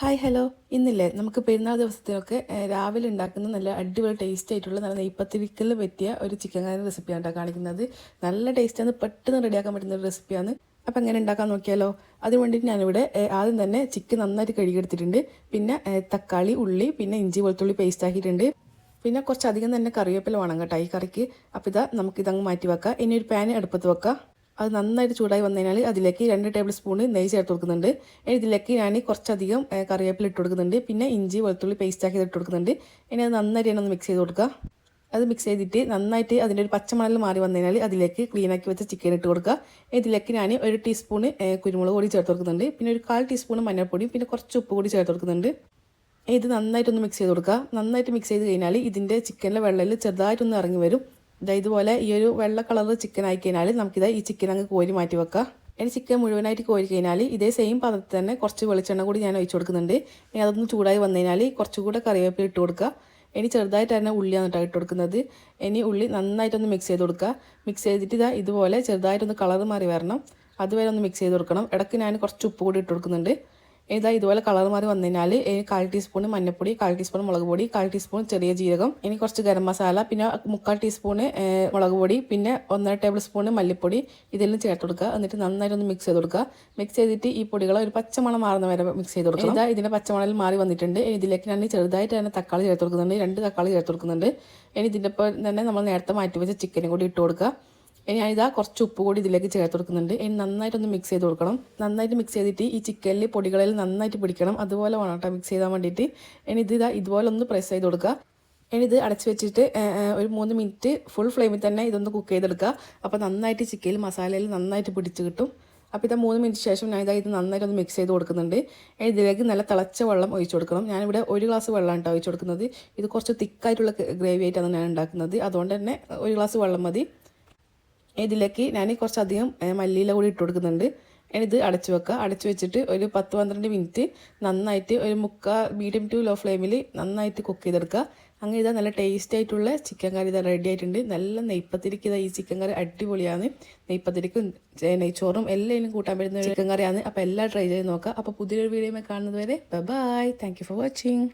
Hi hello. ഇന്നില്ലേ നമുക്ക് പെരുന്നാൾ ദിവസത്തിനൊക്കെ രാവിലെ ഉണ്ടാക്കുന്ന നല്ല അടിപൊളി ടേസ്റ്റ് ആയിട്ടുള്ള നല്ല നെയ്പ്പത്തിരിക്കലിന് പറ്റിയ ഒരു ചിക്കൻ കറി റെസിപ്പിയാണ് കേട്ടോ കാണിക്കുന്നത്. നല്ല ടേസ്റ്റാണ് പെട്ടെന്ന് റെഡിയാക്കാൻ പറ്റുന്ന ഒരു റെസിപ്പിയാണ് അപ്പോൾ എങ്ങനെ ഉണ്ടാക്കാൻ നോക്കിയാലോ? അതിന് വേണ്ടിയിട്ട് ഞാനിവിടെ ആദ്യം തന്നെ ചിക്കൻ നന്നായിട്ട് കഴുകിയെടുത്തിട്ടുണ്ട്. പിന്നെ തക്കാളി ഉള്ളി പിന്നെ ഇഞ്ചി വെളുത്തുള്ളി പേസ്റ്റ് ആക്കിയിട്ടുണ്ട്. പിന്നെ കുറച്ചധികം തന്നെ കറിവേപ്പില വേണം കേട്ടോ ഈ കറിക്ക്. അപ്പോൾ ഇതാ നമുക്കിതങ്ങ് മാറ്റി വെക്കാം ഇനി ഒരു പാൻ അടുപ്പത്ത് വെക്കാം. അത് നന്നായിട്ട് ചൂടായി വന്നു കഴിഞ്ഞാൽ അതിലേക്ക് രണ്ട് ടേബിൾ സ്പൂൺ നെയ്യ് ചേർത്ത് കൊടുക്കുന്നുണ്ട്. ഇതിലേക്ക് ഞാൻ കുറച്ചധികം കറിവേപ്പില ഇട്ട് കൊടുക്കുന്നുണ്ട്. പിന്നെ ഇഞ്ചി വെളുത്തുള്ളി പേസ്റ്റ് ആക്കി ഇട്ട് കൊടുക്കുന്നുണ്ട്. ഇനി അത് നന്നായിട്ട് ഒന്ന് മിക്സ് ചെയ്ത് കൊടുക്കുക അത് മിക്സ് ചെയ്തിട്ട് നന്നായിട്ട് അതിന്റെ ഒരു പച്ചമണൽ മാറി വന്നു കഴിഞ്ഞാൽ അതിലേക്ക് ക്ലീനാക്കി വെച്ച ചിക്കൻ ഇട്ട് കൊടുക്കുക ഇതിലേക്ക് ഞാൻ ഒരു ടീസ്പൂൺ കുരുമുളക് പൊടി ചേർത്ത് കൊടുക്കുന്നുണ്ട്. പിന്നെ ഒരു കാൽ ടീസ്പൂൺ മഞ്ഞൾപ്പൊടിയും പിന്നെ കുറച്ച് ഉപ്പ് കൂടി ചേർത്ത് കൊടുക്കുന്നുണ്ട്. ഇത് നന്നായിട്ടൊന്ന് മിക്സ് ചെയ്ത് കൊടുക്കുക നന്നായിട്ട് മിക്സ് ചെയ്ത് കഴിഞ്ഞാൽ ഇതിന്റെ ചിക്കനിലെ വെള്ളയിൽ ചെറുതായിട്ടൊന്ന് ഇറങ്ങി വരും. ഇതാ ഇതുപോലെ ഈ ഒരു വെള്ള കളർ ചിക്കൻ ആയി കഴിഞ്ഞാൽ നമുക്കിത് ഈ ചിക്കൻ അങ്ങ് കോരി മാറ്റി വെക്കാം. ഇനി ചിക്കൻ മുഴുവനായിട്ട് കോരി കഴിഞ്ഞാൽ ഇതേ സെയിം പാത്രത്തിൽ തന്നെ കുറച്ച് വെളിച്ചെണ്ണ കൂടി ഞാൻ ഒഴിച്ചു കൊടുക്കുന്നുണ്ട്. ഇനി അതൊന്ന് ചൂടായി വന്നു കഴിഞ്ഞാൽ കുറച്ചുകൂടെ കറിവേപ്പില ഇട്ട് കൊടുക്കുക. ഇനി ചെറുതായിട്ട് തന്നെ ഉള്ളിയാണ് കേട്ടോ ഇട്ട് കൊടുക്കുന്നത്. ഇനി ഉള്ളി നന്നായിട്ടൊന്ന് മിക്സ് ചെയ്ത് കൊടുക്കുക. മിക്സ് ചെയ്തിട്ട് ഇതാ ഇതുപോലെ ചെറുതായിട്ടൊന്ന് കളർ മാറി വരണം. അതുവരെ ഒന്ന് മിക്സ് ചെയ്ത് കൊടുക്കണം. ഇടയ്ക്ക് ഞാൻ കുറച്ച് ഉപ്പ് കൂടി ഇട്ട് കൊടുക്കുന്നുണ്ട്. ഇതാ ഇതുപോലെ കളർ മാറി വന്നു കഴിഞ്ഞാൽ ഇനി കാൽ ടീസ്പൂൺ മഞ്ഞൾപ്പൊടി കാൽ ടീസ്പൂൺ മുളക് പൊടി കാൽ ടീസ്പൂൺ ചെറിയ ജീരകം ഇനി കുറച്ച് ഗരം മസാല പിന്നെ മുക്കാൽ ടീസ്പൂണ് ഏഹ്, മുളക് പൊടി പിന്നെ ഒന്നര ടേബിൾ സ്പൂണ് മല്ലിപ്പൊടി ഇതെല്ലാം ചേർത്ത് കൊടുക്കുക. എന്നിട്ട് നന്നായിട്ട് ഒന്ന് മിക്സ് ചെയ്ത് കൊടുക്കുക. മിക്സ് ചെയ്തിട്ട് ഈ പൊടികൾ ഒരു പച്ചമണം മാറുന്ന വരെ മിക്സ് ചെയ്ത് കൊടുക്കുക ഇതാ ഇതിന്റെ പച്ചമണൽ മാറി വന്നിട്ടുണ്ട്. ഇനി ഇതിലേക്ക് ഞാൻ ചെറുതായിട്ട് തന്നെ തക്കാളി ചേർത്ത് കൊടുക്കുന്നുണ്ട്. രണ്ട് തക്കാളി ചേർത്ത് കൊടുക്കുന്നുണ്ട്. ഇനി ഇതിന്റെ ഒപ്പം തന്നെ നമ്മൾ നേരത്തെ മാറ്റി വെച്ച ചിക്കനും കൂടി ഇട്ട് കൊടുക്കുക. ഇനി ഞാനിതാ കുറച്ച് ഉപ്പ് കൂടി ഇതിലേക്ക് ചേർത്ത് കൊടുക്കുന്നുണ്ട്. ഇനി നന്നായിട്ടൊന്ന് മിക്സ് ചെയ്ത് കൊടുക്കണം. നന്നായിട്ട് മിക്സ് ചെയ്തിട്ട് ഈ ചിക്കനിൽ പൊടികളിൽ നന്നായിട്ട് പിടിക്കണം. അതുപോലെ വേണം കേട്ടോ മിക്സ് ചെയ്താൽ വേണ്ടിയിട്ട്. ഇനി ഇത് ഇതാ ഇതുപോലെ ഒന്ന് പ്രസ് ചെയ്ത് കൊടുക്കുക. ഇനി ഇത് അടച്ച് വെച്ചിട്ട് ഒരു മൂന്ന് മിനിറ്റ് ഫുൾ ഫ്ലെയിമിൽ തന്നെ ഇതൊന്ന് കുക്ക് ചെയ്തെടുക്കുക. അപ്പോൾ നന്നായിട്ട് ചിക്കനിൽ മസാലയിൽ നന്നായിട്ട് പിടിച്ച് കിട്ടും. അപ്പോൾ ഇതാ മൂന്ന് മിനിറ്റ് ശേഷം ഞാൻ ഇതാ ഇത് നന്നായിട്ട് ഒന്ന് മിക്സ് ചെയ്ത് കൊടുക്കുന്നുണ്ട്. ഇതിലേക്ക് നല്ല തിളച്ച വെള്ളം ഒഴിച്ചു കൊടുക്കണം. ഞാനിവിടെ ഒരു ഗ്ലാസ് വെള്ളമാണ് കേട്ടോ ഒഴിച്ചു കൊടുക്കുന്നത്. ഇത് കുറച്ച് തിക്കായിട്ടുള്ള ഗ്രേവി ആയിട്ടാണ് ഞാൻ ഉണ്ടാക്കുന്നത്. അതുകൊണ്ട് തന്നെ ഒരു ഗ്ലാസ് വെള്ളം മതി. ഇതിലേക്ക് ഞാൻ കുറച്ചധികം മല്ലിയില കൂടി ഇട്ട് കൊടുക്കുന്നുണ്ട്. ഇത് അടച്ചു വെക്കുക അടച്ചു വെച്ചിട്ട് ഒരു പത്ത് പന്ത്രണ്ട് മിനിറ്റ് നന്നായിട്ട് ഒരു മുക്കാ മീഡിയം ടു ലോ ഫ്ലെയിമിൽ നന്നായിട്ട് കുക്ക് ചെയ്തെടുക്കുക അങ്ങനെ ഇതാ നല്ല ടേസ്റ്റ് ആയിട്ടുള്ള ചിക്കൻ കറി ഇതാ റെഡി ആയിട്ടുണ്ട്. നല്ല നെയ്പ്പത്തിരിക്ക് ഇതാ ഈ ചിക്കൻ കറി അടിപൊളിയാണ്. നെയ്പ്പത്തിരിക്കും നെയ്ച്ചോറും എല്ലാം കൂട്ടാൻ പറ്റുന്ന ചിക്കൻ കറിയാണ് അപ്പോൾ എല്ലാം ട്രൈ ചെയ്ത് നോക്കുക അപ്പോൾ പുതിയൊരു വീഡിയോ കാണുന്നത് വരെ ബൈ താങ്ക് ഫോർ വാച്ചിങ്